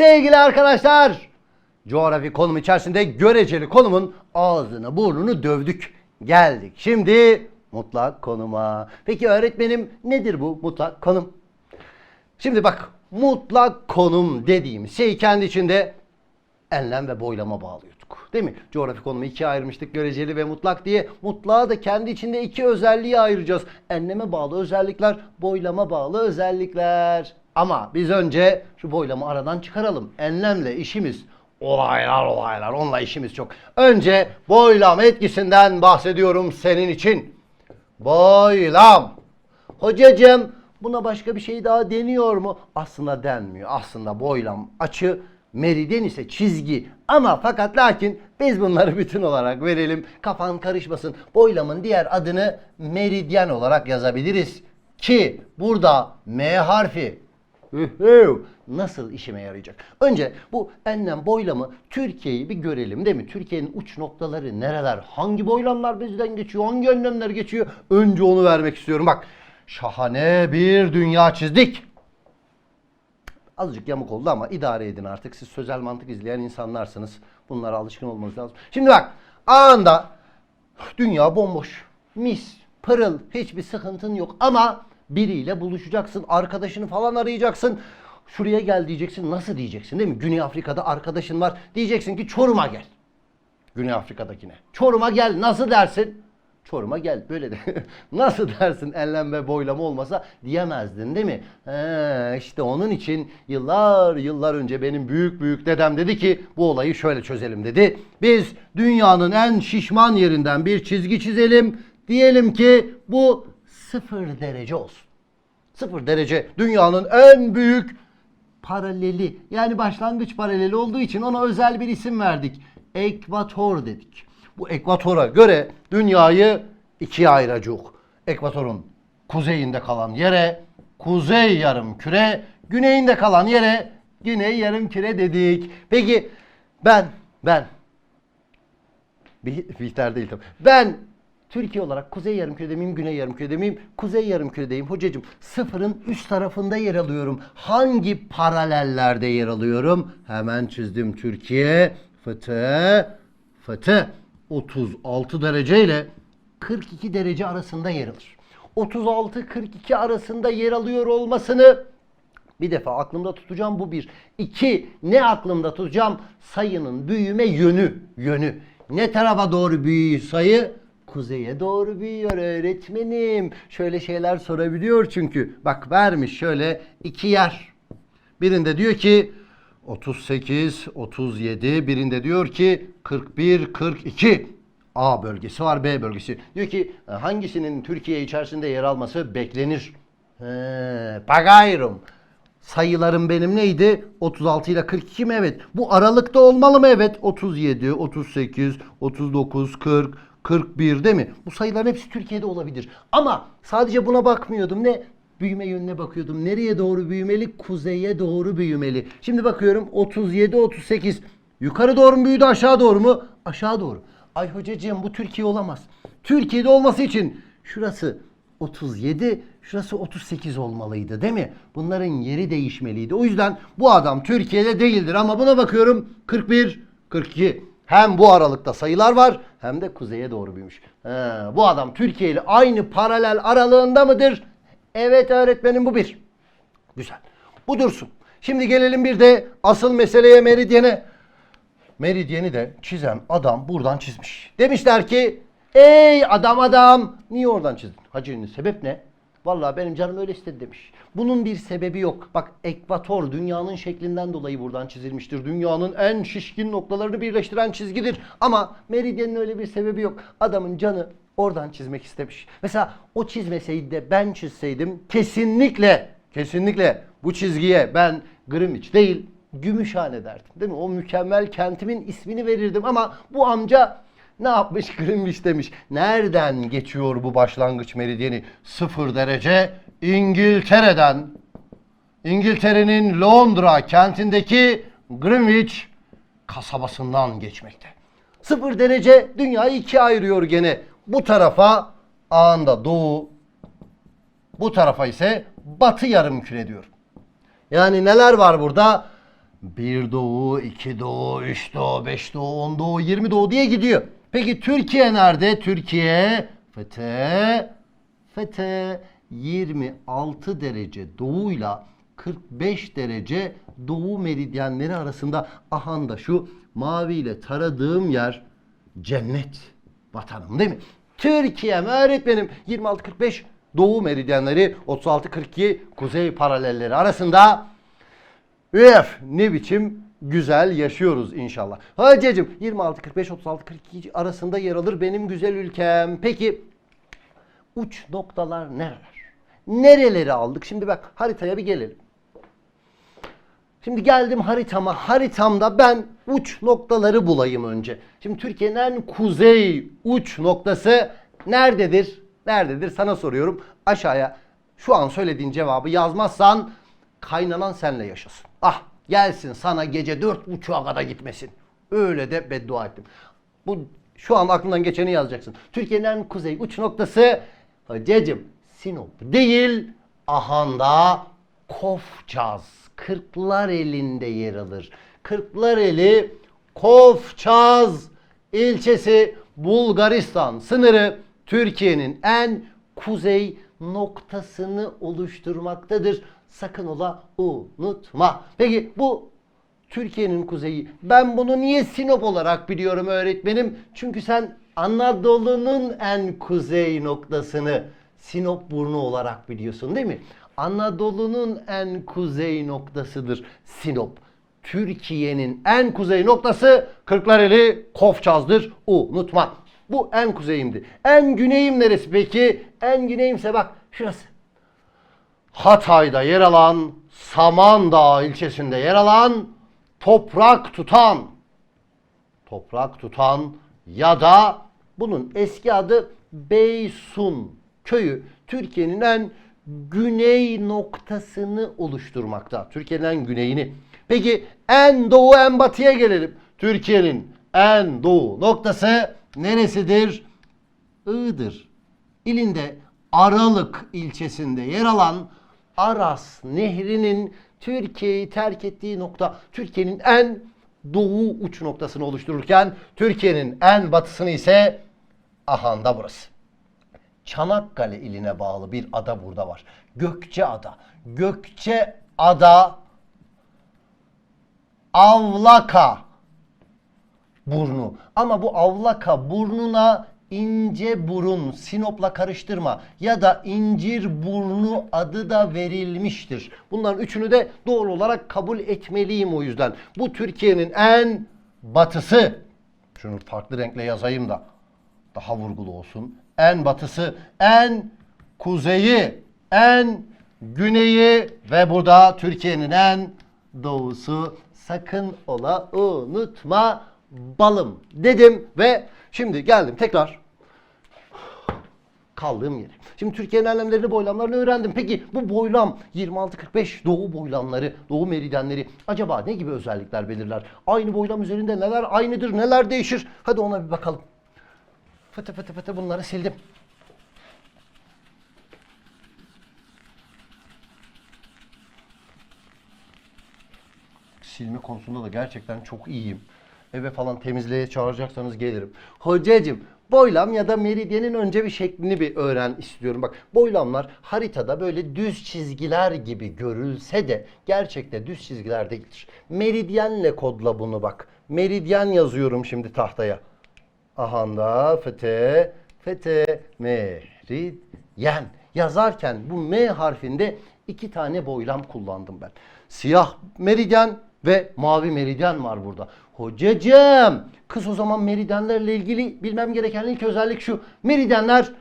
Sevgili arkadaşlar, coğrafi konum içerisinde göreceli konumun ağzını burnunu dövdük. Geldik şimdi mutlak konuma. Peki öğretmenim nedir bu mutlak konum? Şimdi bak mutlak konum dediğim şey kendi içinde enlem ve boylama bağlıyorduk. Değil mi? Coğrafi konumu ikiye ayırmıştık. Göreceli ve mutlak diye. Mutlağı da kendi içinde iki özelliğe ayıracağız. Enleme bağlı özellikler, boylama bağlı özellikler. Ama biz önce şu boylamı aradan çıkaralım. Enlemle işimiz olaylar olaylar. Onunla işimiz çok. Önce boylam etkisinden bahsediyorum senin için. Boylam. Hocacığım buna başka bir şey daha deniyor mu? Aslında denmiyor. Aslında boylam açı meridyen ise çizgi ama fakat lakin biz bunları bütün olarak verelim. Kafan karışmasın. Boylamın diğer adını meridyen olarak yazabiliriz. Ki burada M harfi Nasıl işime yarayacak? Önce bu enlem boylamı Türkiye'yi bir görelim değil mi? Türkiye'nin uç noktaları nereler? Hangi boylamlar bizden geçiyor? Hangi önlemler geçiyor? Önce onu vermek istiyorum. Bak şahane bir dünya çizdik. Azıcık yamuk oldu ama idare edin artık. Siz sözel mantık izleyen insanlarsınız. Bunlara alışkın olmanız lazım. Şimdi bak anında dünya bomboş. Mis, pırıl, hiçbir sıkıntın yok. Ama biriyle buluşacaksın, arkadaşını falan arayacaksın. Şuraya gel diyeceksin. Nasıl diyeceksin değil mi? Güney Afrika'da arkadaşın var. Diyeceksin ki Çorum'a gel. Güney Afrika'dakine. Çorum'a gel. Nasıl dersin? Çorum'a gel. Böyle de. Nasıl dersin enlem ve boylama olmasa diyemezdin değil mi? He, işte onun için yıllar yıllar önce benim büyük büyük dedem dedi ki bu olayı şöyle çözelim dedi. Biz dünyanın en şişman yerinden bir çizgi çizelim. Diyelim ki bu sıfır derece olsun. Sıfır derece dünyanın en büyük paraleli yani başlangıç paraleli olduğu için ona özel bir isim verdik. Ekvator dedik. Bu ekvatora göre dünyayı ikiye ayıracak. Ekvatorun kuzeyinde kalan yere kuzey yarım küre, güneyinde kalan yere güney yarım küre dedik. Peki ben ben Bi- Bihter değil tabii. Ben Türkiye olarak kuzey yarımkürede miyim, güney yarımkürede miyim? Kuzey yarımküredeyim hocacığım. Sıfırın üst tarafında yer alıyorum. Hangi paralellerde yer alıyorum? Hemen çizdim Türkiye. Fıtı, fıtı. 36 derece ile 42 derece arasında yer alır. 36-42 arasında yer alıyor olmasını bir defa aklımda tutacağım bu bir. İki, ne aklımda tutacağım? Sayının büyüme yönü. Yönü. Ne tarafa doğru büyüyor sayı? Kuzeye doğru büyüyor öğretmenim. Şöyle şeyler sorabiliyor çünkü. Bak vermiş şöyle iki yer. Birinde diyor ki 38, 37. Birinde diyor ki 41, 42. A bölgesi var, B bölgesi. Diyor ki hangisinin Türkiye içerisinde yer alması beklenir? He, bagayrum. Sayılarım benim neydi? 36 ile 42 mi? Evet. Bu aralıkta olmalı mı? Evet. 37, 38, 39, 40, 41 değil mi? Bu sayıların hepsi Türkiye'de olabilir. Ama sadece buna bakmıyordum. Ne? Büyüme yönüne bakıyordum. Nereye doğru büyümeli? Kuzeye doğru büyümeli. Şimdi bakıyorum 37, 38. Yukarı doğru mu büyüdü aşağı doğru mu? Aşağı doğru. Ay hocacığım bu Türkiye olamaz. Türkiye'de olması için şurası 37, şurası 38 olmalıydı değil mi? Bunların yeri değişmeliydi. O yüzden bu adam Türkiye'de değildir ama buna bakıyorum 41, 42. Hem bu aralıkta sayılar var hem de kuzeye doğru büyümüş. He, bu adam Türkiye ile aynı paralel aralığında mıdır? Evet öğretmenim bu bir. Güzel. Bu dursun. Şimdi gelelim bir de asıl meseleye meridyene. Meridyeni de çizen adam buradan çizmiş. Demişler ki ey adam adam niye oradan çizdin? Hacı'nın sebep ne? Vallahi benim canım öyle istedi demiş. Bunun bir sebebi yok. Bak ekvator dünyanın şeklinden dolayı buradan çizilmiştir. Dünyanın en şişkin noktalarını birleştiren çizgidir. Ama meridyenin öyle bir sebebi yok. Adamın canı oradan çizmek istemiş. Mesela o çizmeseydi de ben çizseydim kesinlikle kesinlikle bu çizgiye ben Greenwich değil Gümüşhane derdim. Değil mi? O mükemmel kentimin ismini verirdim ama bu amca ne yapmış? Greenwich demiş. Nereden geçiyor bu başlangıç meridyeni? Sıfır derece İngiltere'den. İngiltere'nin Londra kentindeki Greenwich kasabasından geçmekte. Sıfır derece dünyayı ikiye ayırıyor gene. Bu tarafa anında doğu, bu tarafa ise batı yarım küre diyor. Yani neler var burada? Bir doğu, iki doğu, üç doğu, beş doğu, on doğu, yirmi doğu diye gidiyor. Peki Türkiye nerede? Türkiye fete fete 26 derece doğuyla 45 derece doğu meridyenleri arasında ahanda şu maviyle taradığım yer cennet vatanım değil mi? Türkiye'm öğretmenim 26-45 doğu meridyenleri 36-42 kuzey paralelleri arasında Üf ne biçim güzel yaşıyoruz inşallah. Hacıcığım 26 45 36 42 arasında yer alır benim güzel ülkem. Peki uç noktalar nereler? Nereleri aldık? Şimdi bak haritaya bir gelelim. Şimdi geldim haritama. Haritamda ben uç noktaları bulayım önce. Şimdi Türkiye'nin en kuzey uç noktası nerededir? Nerededir? Sana soruyorum. Aşağıya şu an söylediğin cevabı yazmazsan kaynanan senle yaşasın. Ah gelsin sana gece dört buçuğa kadar gitmesin. Öyle de beddua ettim. Bu şu an aklından geçeni yazacaksın. Türkiye'nin en kuzey uç noktası Hacıcım Sinop değil Ahanda Kofçaz. Kırklar elinde yer alır. Kırklareli Kofçaz ilçesi Bulgaristan sınırı Türkiye'nin en kuzey noktasını oluşturmaktadır. Sakın ola unutma. Peki bu Türkiye'nin kuzeyi. Ben bunu niye Sinop olarak biliyorum öğretmenim? Çünkü sen Anadolu'nun en kuzey noktasını Sinop burnu olarak biliyorsun değil mi? Anadolu'nun en kuzey noktasıdır Sinop. Türkiye'nin en kuzey noktası Kırklareli Kofçaz'dır. Unutma. Bu en kuzeyimdi. En güneyim neresi peki? En güneyimse bak şurası. Hatay'da yer alan, Samandağ ilçesinde yer alan, toprak tutan, toprak tutan ya da bunun eski adı Beysun köyü Türkiye'nin en güney noktasını oluşturmakta. Türkiye'nin en güneyini. Peki en doğu en batıya gelelim. Türkiye'nin en doğu noktası neresidir? Iğdır ilinde Aralık ilçesinde yer alan Aras Nehri'nin Türkiye'yi terk ettiği nokta Türkiye'nin en doğu uç noktasını oluştururken Türkiye'nin en batısını ise Ahanda burası. Çanakkale iline bağlı bir ada burada var. Gökçeada. Gökçeada Avlaka burnu. Ama bu avlaka burnuna ince burun Sinop'la karıştırma ya da incir burnu adı da verilmiştir. Bunların üçünü de doğru olarak kabul etmeliyim o yüzden. Bu Türkiye'nin en batısı. Şunu farklı renkle yazayım da daha vurgulu olsun. En batısı, en kuzeyi, en güneyi ve burada Türkiye'nin en doğusu. Sakın ola unutma balım dedim ve şimdi geldim tekrar kaldığım yere. Şimdi Türkiye'nin enlemlerini, boylamlarını öğrendim. Peki bu boylam 26-45 doğu boylamları, doğu meridyenleri acaba ne gibi özellikler belirler? Aynı boylam üzerinde neler aynıdır, neler değişir? Hadi ona bir bakalım. Fıtı fıtı fıtı bunları sildim. silme konusunda da gerçekten çok iyiyim. Eve falan temizliğe çağıracaksanız gelirim. Hocacım boylam ya da meridyenin önce bir şeklini bir öğren istiyorum. Bak boylamlar haritada böyle düz çizgiler gibi görülse de gerçekte düz çizgiler değildir. Meridyenle kodla bunu bak. Meridyen yazıyorum şimdi tahtaya. Ahanda fete fete meridyen yazarken bu M harfinde iki tane boylam kullandım ben. Siyah meridyen ve mavi meridyen var burada. Hocacığım kız o zaman meridyenlerle ilgili bilmem gereken ilk özellik şu. Meridyenler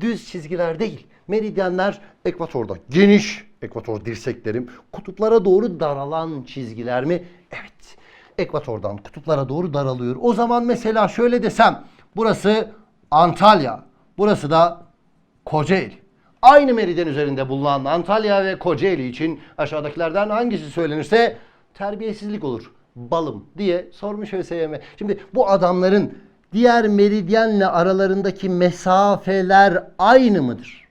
düz çizgiler değil. Meridyenler ekvatorda geniş, ekvator dirseklerim, kutuplara doğru daralan çizgiler mi? Evet. Ekvatordan kutuplara doğru daralıyor. O zaman mesela şöyle desem. Burası Antalya. Burası da Kocaeli. Aynı meridyen üzerinde bulunan Antalya ve Kocaeli için aşağıdakilerden hangisi söylenirse terbiyesizlik olur. Balım diye sormuş ÖSYM. Şimdi bu adamların diğer meridyenle aralarındaki mesafeler aynı mıdır?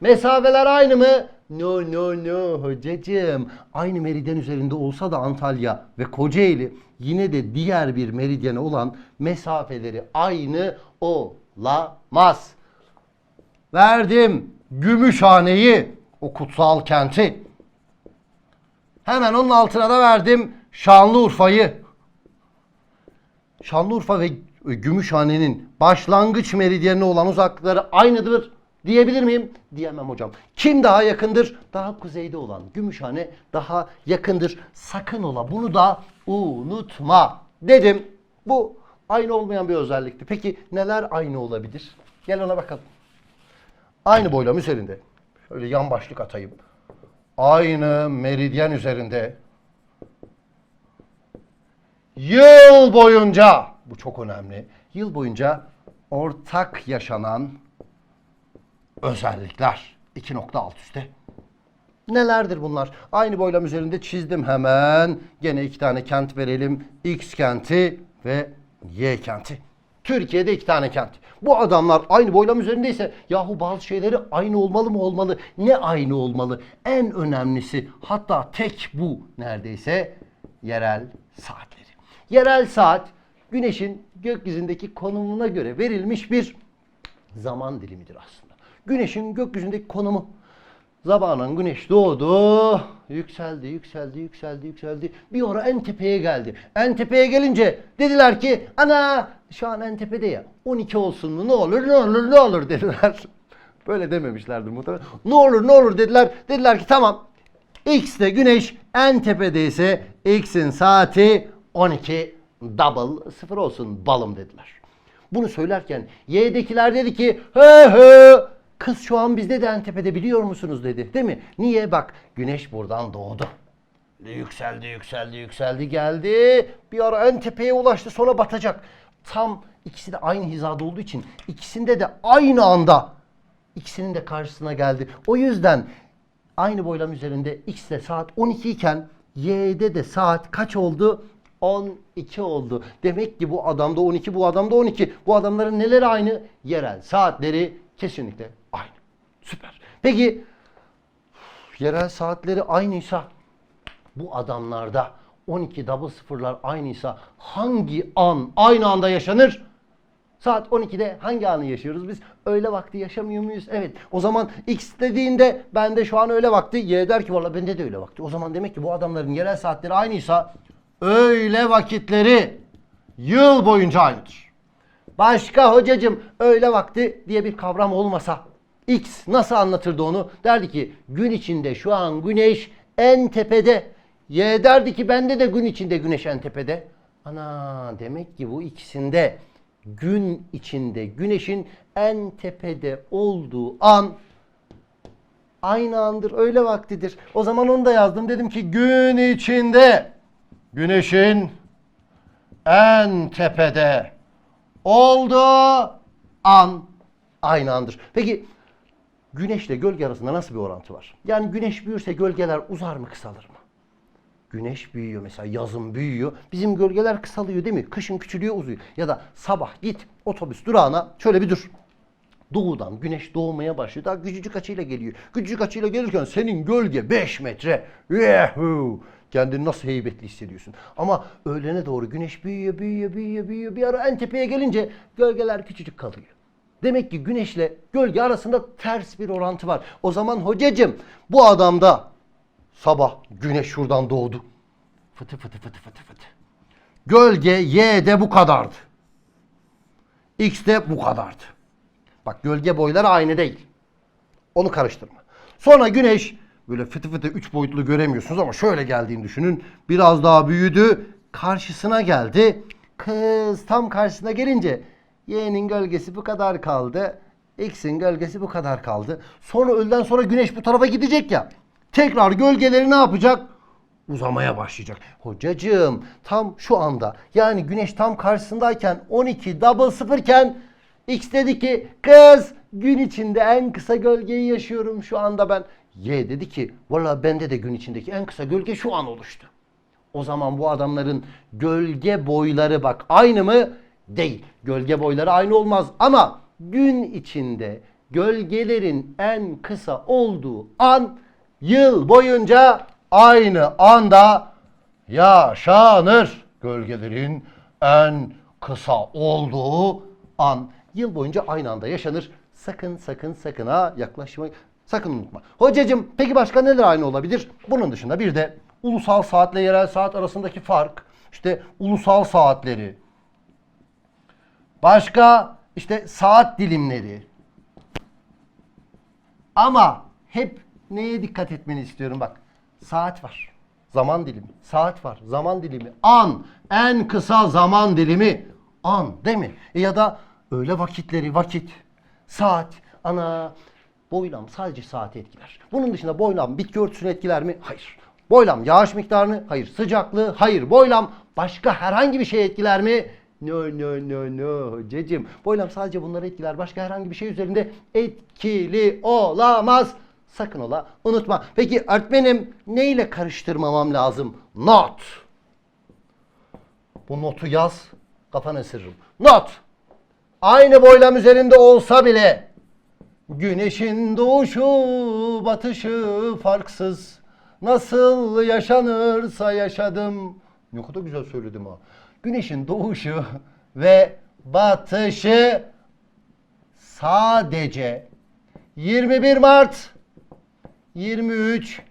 Mesafeler aynı mı? No no no hocacığım. Aynı meridyen üzerinde olsa da Antalya ve Kocaeli yine de diğer bir meridyene olan mesafeleri aynı olamaz. Verdim Gümüşhane'yi, o kutsal kenti. Hemen onun altına da verdim Şanlıurfa'yı. Şanlıurfa ve Gümüşhane'nin başlangıç meridyenine olan uzaklıkları aynıdır diyebilir miyim? Diyemem hocam. Kim daha yakındır? Daha kuzeyde olan Gümüşhane daha yakındır. Sakın ola bunu da unutma dedim. Bu aynı olmayan bir özellikti. Peki neler aynı olabilir? Gel ona bakalım. Aynı boylam üzerinde. Şöyle yan başlık atayım. Aynı meridyen üzerinde yıl boyunca bu çok önemli. Yıl boyunca ortak yaşanan özellikler 2 nokta alt üstte. Nelerdir bunlar? Aynı boylam üzerinde çizdim hemen. Gene iki tane kent verelim. X kenti ve Y kenti. Türkiye'de iki tane kent. Bu adamlar aynı boylam üzerindeyse yahu bazı şeyleri aynı olmalı mı olmalı? Ne aynı olmalı? En önemlisi hatta tek bu neredeyse yerel saatleri. Yerel saat güneşin gökyüzündeki konumuna göre verilmiş bir zaman dilimidir aslında. Güneşin gökyüzündeki konumu. Zamanın güneş doğdu, yükseldi, yükseldi, yükseldi, yükseldi. Bir ara en tepeye geldi. En tepeye gelince dediler ki ana şu an en tepede ya 12 olsun mu ne olur ne olur ne olur dediler. Böyle dememişlerdir muhtemelen. Ne olur ne olur dediler. Dediler ki tamam X'te güneş en tepedeyse X'in saati 12 double sıfır olsun balım dediler. Bunu söylerken Y'dekiler dedi ki he he kız şu an bizde de en tepede biliyor musunuz dedi. Değil mi? Niye? Bak güneş buradan doğdu. Yükseldi, yükseldi, yükseldi, geldi. Bir ara en tepeye ulaştı sonra batacak. Tam ikisi de aynı hizada olduğu için ikisinde de aynı anda ikisinin de karşısına geldi. O yüzden aynı boylam üzerinde X'de saat 12 iken Y'de de saat kaç oldu? 12 oldu. Demek ki bu adamda 12, bu adamda 12. Bu adamların neleri aynı? Yerel saatleri kesinlikle aynı. Süper. Peki yerel saatleri aynıysa bu adamlarda 12 double sıfırlar aynıysa hangi an aynı anda yaşanır? Saat 12'de hangi anı yaşıyoruz biz? Öğle vakti yaşamıyor muyuz? Evet. O zaman X dediğinde bende şu an öğle vakti. Y der ki valla bende de öğle vakti. O zaman demek ki bu adamların yerel saatleri aynıysa öğle vakitleri yıl boyunca aynıdır. Başka hocacım öğle vakti diye bir kavram olmasa X nasıl anlatırdı onu? Derdi ki gün içinde şu an güneş en tepede. Y derdi ki bende de gün içinde güneş en tepede. Ana demek ki bu ikisinde gün içinde güneşin en tepede olduğu an aynı andır, öğle vaktidir. O zaman onu da yazdım. Dedim ki gün içinde güneşin en tepede olduğu an aynı andır. Peki güneşle gölge arasında nasıl bir orantı var? Yani güneş büyürse gölgeler uzar mı kısalır mı? Güneş büyüyor mesela yazın büyüyor. Bizim gölgeler kısalıyor değil mi? Kışın küçülüyor uzuyor. Ya da sabah git otobüs durağına şöyle bir dur. Doğudan güneş doğmaya başlıyor. Daha küçücük açıyla geliyor. Küçücük açıyla gelirken senin gölge 5 metre. Yuhu! Kendini nasıl heybetli hissediyorsun. Ama öğlene doğru güneş büyüyor, büyüyor, büyüyor, büyüyor. Bir ara en tepeye gelince gölgeler küçücük kalıyor. Demek ki güneşle gölge arasında ters bir orantı var. O zaman hocacım bu adamda sabah güneş şuradan doğdu. Fıtı fıtı fıtı fıtı fıtı. Gölge Y'de bu kadardı. X'de bu kadardı. Bak gölge boyları aynı değil. Onu karıştırma. Sonra güneş böyle fıtı fıtı üç boyutlu göremiyorsunuz ama şöyle geldiğini düşünün. Biraz daha büyüdü. Karşısına geldi. Kız tam karşısına gelince Y'nin gölgesi bu kadar kaldı. X'in gölgesi bu kadar kaldı. Sonra öğleden sonra güneş bu tarafa gidecek ya. Tekrar gölgeleri ne yapacak? uzamaya başlayacak. Hocacığım tam şu anda yani güneş tam karşısındayken 12 double sıfırken X dedi ki kız gün içinde en kısa gölgeyi yaşıyorum şu anda ben. Y dedi ki valla bende de gün içindeki en kısa gölge şu an oluştu. O zaman bu adamların gölge boyları bak aynı mı? Değil. Gölge boyları aynı olmaz ama gün içinde gölgelerin en kısa olduğu an yıl boyunca aynı anda yaşanır. Gölgelerin en kısa olduğu an yıl boyunca aynı anda yaşanır. Sakın sakın sakın ha yaklaşmayı sakın unutma. Hocacığım peki başka neler aynı olabilir? Bunun dışında bir de ulusal saatle yerel saat arasındaki fark. İşte ulusal saatleri. Başka işte saat dilimleri. Ama hep neye dikkat etmeni istiyorum bak. Saat var. Zaman dilimi. Saat var. Zaman dilimi. An. En kısa zaman dilimi. An değil mi? E ya da öyle vakitleri vakit. Saat. Ana. Boylam sadece saati etkiler. Bunun dışında boylam bitki örtüsünü etkiler mi? Hayır. Boylam yağış miktarını? Hayır. Sıcaklığı? Hayır. Boylam başka herhangi bir şey etkiler mi? No no no no hocacığım. Boylam sadece bunları etkiler. Başka herhangi bir şey üzerinde etkili olamaz. Sakın ola unutma. Peki öğretmenim neyle karıştırmamam lazım? Not. Bu notu yaz kafana ısırırım. Not. Aynı boylam üzerinde olsa bile Güneşin doğuşu batışı farksız Nasıl yaşanırsa yaşadım Ne kadar güzel söyledim ha Güneşin doğuşu ve batışı sadece 21 Mart 23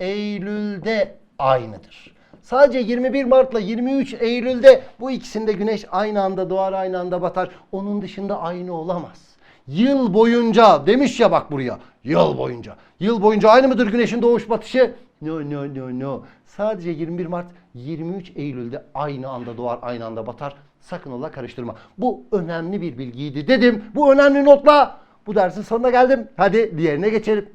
Eylül'de aynıdır. Sadece 21 Mart'la 23 Eylül'de bu ikisinde güneş aynı anda doğar aynı anda batar. Onun dışında aynı olamaz. Yıl boyunca demiş ya bak buraya. Yıl boyunca. Yıl boyunca aynı mıdır güneşin doğuş batışı? No no no no. Sadece 21 Mart 23 Eylül'de aynı anda doğar aynı anda batar. Sakın ola karıştırma. Bu önemli bir bilgiydi dedim. Bu önemli notla bu dersin sonuna geldim. Hadi diğerine geçelim.